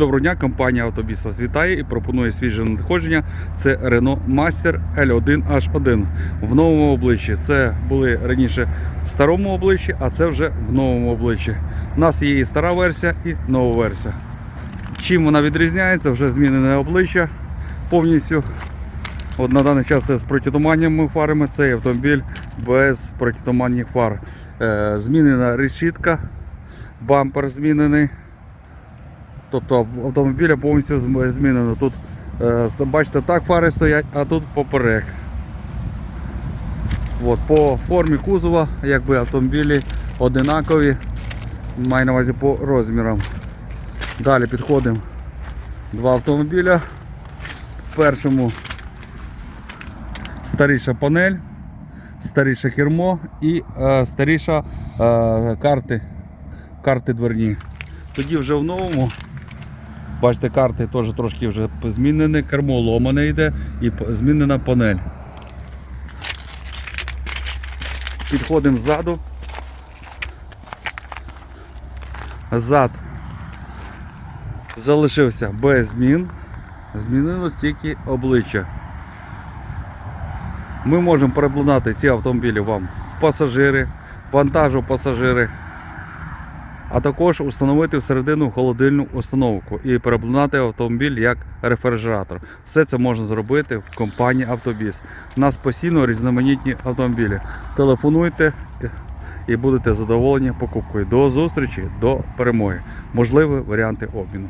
Доброго дня, компанія Автобіс вас вітає і пропонує свіже надходження. Це Renault Master L1H1 в новому обличчі. Це були раніше в старому обличчі, а це вже в новому обличчі. У нас є і стара версія, і нова версія. Чим вона відрізняється? Вже змінене обличчя повністю. От на даний час це з протитуманними фарами, цей автомобіль без протитуманних фар. Е, змінена решітка, бампер змінений. Тобто автомобіля повністю змінено. Тут е, бачите, так фари стоять, а тут поперек. От, по формі кузова якби автомобілі одинакові. Маю на увазі по розмірам. Далі підходимо. Два автомобіля. В першому старіша панель, старіше кермо і е, старіша е, карти, карти дверні. Тоді вже в новому, бачите, карти теж трошки вже змінені, кермо ломане йде і змінена панель. Підходимо ззаду. Зад залишився без змін. Змінилось тільки обличчя. Ми можемо переобладнати ці автомобілі вам в пасажири, вантажу пасажири, а також установити всередину холодильну установку і переобладнати автомобіль як рефрижератор. Все це можна зробити в компанії Автобіс. У нас постійно різноманітні автомобілі. Телефонуйте і будете задоволені покупкою. До зустрічі, до перемоги. Можливі варіанти обміну.